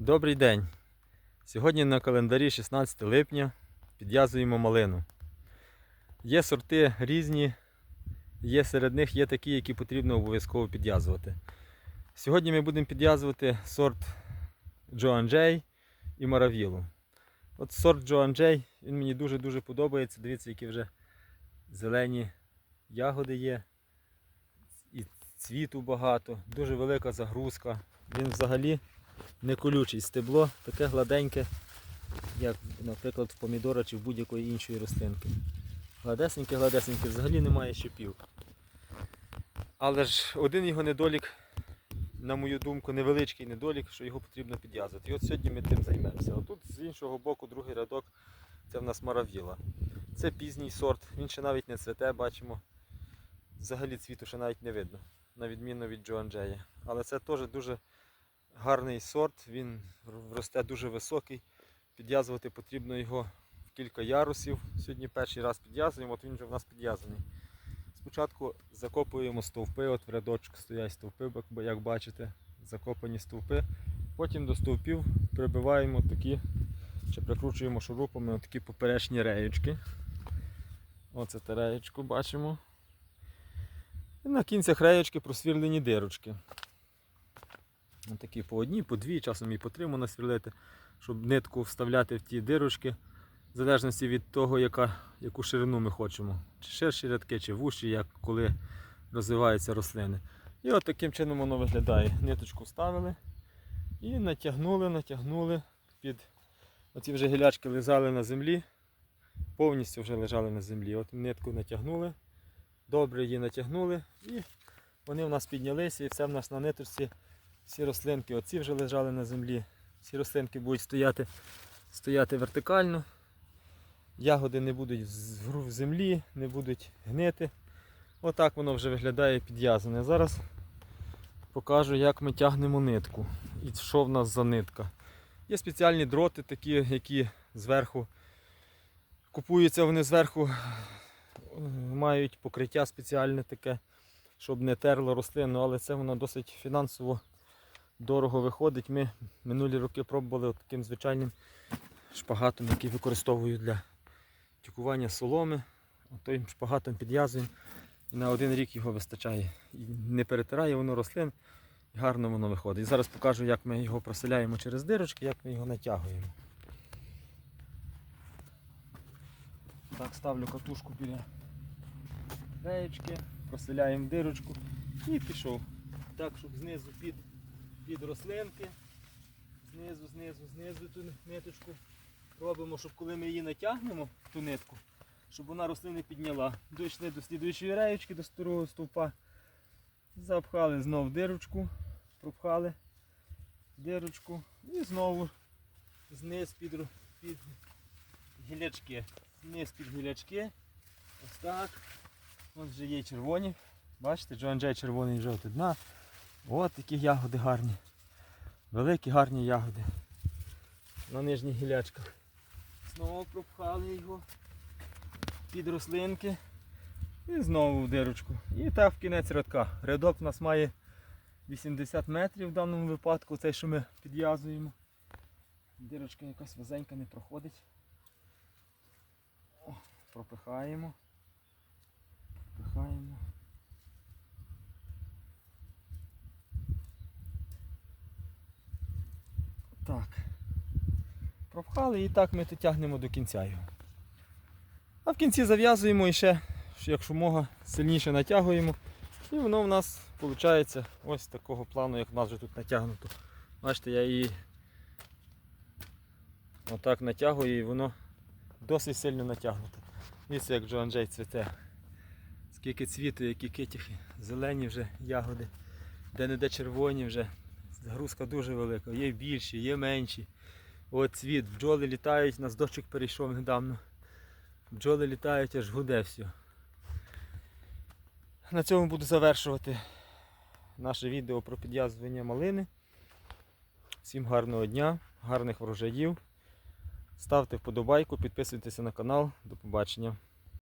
Добрий день. Сьогодні на календарі 16 липня підв'язуємо малину. Є сорти різні, є серед них є такі, які потрібно обов'язково підв'язувати. Сьогодні ми будемо підв'язувати сорт Joan J і Маравілу. От сорт Joan J, він мені дуже-дуже подобається. Дивіться, які вже зелені ягоди є. І цвіту багато, дуже велика загрузка. Він взагалі не колючий. Стебло таке гладеньке, як, наприклад, в помідора чи в будь-якої іншої рослинки. Гладесеньке, гладесеньке, взагалі немає щепів. Але ж один його недолік, на мою думку, невеличкий недолік, що його потрібно підв'язати. І от сьогодні ми тим займемося. А тут з іншого боку, другий рядок, це в нас маравіла. Це пізній сорт, він ще навіть не цвете, бачимо. Взагалі цвіту ще навіть не видно, на відміну від Джоан Джея. Але це теж дуже гарний сорт, він росте дуже високий. Підв'язувати потрібно його в кілька ярусів. Сьогодні перший раз підв'язуємо, от він вже в нас підв'язаний. Спочатку закопуємо стовпи, от в рядочок стоять стовпи, бо як бачите, закопані стовпи. Потім до стовпів прибиваємо такі, чи прикручуємо шурупами такі поперечні реєчки. Оце те реєчку бачимо. І на кінцях реєчки просвірлені дирочки. Такі по одній, по дві, часом і по три можна свірлити, щоб нитку вставляти в ті дирочки, в залежності від того, яка, яку ширину ми хочемо. Чи ширші рядки, чи вущі, як коли розвиваються рослини. І от таким чином воно виглядає. Ниточку вставили і натягнули, натягнули під оці вже гілячки лежали на землі, повністю вже лежали на землі. От нитку натягнули, добре її натягнули і вони в нас піднялися і все в нас на ниточці. Всі рослинки оці вже лежали на землі. Всі рослинки будуть стояти стояти вертикально. Ягоди не будуть в землі, не будуть гнити. Отак воно вже виглядає підв'язане. Зараз покажу, як ми тягнемо нитку і що в нас за нитка. Є спеціальні дроти, такі, які зверху купуються, вони зверху мають покриття спеціальне таке, щоб не терло рослину, але це воно досить фінансово дорого виходить. Ми минулі роки пробували таким звичайним шпагатом, який використовую для тюкування соломи. Той шпагатом підв'язуємо і на один рік його вистачає. І не перетирає воно рослин, і гарно воно виходить. І зараз покажу, як ми його проселяємо через дирочки, як ми його натягуємо. Так, ставлю катушку біля реєчки, проселяємо дирочку і пішов. Так, щоб знизу під під рослинки. Знизу, знизу, знизу ту ниточку робимо, щоб коли ми її натягнемо, ту нитку, щоб вона рослини підняла. Дійшли до слідуючої реєчки, до старого стовпа. Запхали знову дирочку, пропхали дирочку і знову зниз під, під гілячки. Зниз під гілячки. Ось так. Ось вже є червоні. Бачите, Джон Джей червоний і жовтий дна. От такі ягоди гарні. Великі гарні ягоди. На нижніх гілячках. Знову пропхали його під рослинки. І знову в дирочку. І так в кінець рядка. Рядок у нас має 80 метрів в даному випадку, цей, що ми підв'язуємо. Дирочка якась вузенька не проходить. О, пропихаємо. Пропихаємо. Так. Пропхали і так ми тягнемо до кінця його. А в кінці зав'язуємо і ще, якщо мога, сильніше натягуємо. І воно в нас виходить ось такого плану, як в нас вже тут натягнуто. Бачите, я її отак натягую і воно досить сильно натягнуто. Дивіться, як Джоан Джей цвіте. Скільки цвіту, які китяхи, зелені вже ягоди, де-не-де червоні вже. Загрузка дуже велика, є більші, є менші. От цвіт, бджоли літають, нас дощик перейшов недавно. Бджоли літають, аж гуде все. На цьому буду завершувати наше відео про підв'язування малини. Всім гарного дня, гарних врожаїв. Ставте вподобайку, підписуйтесь на канал. До побачення.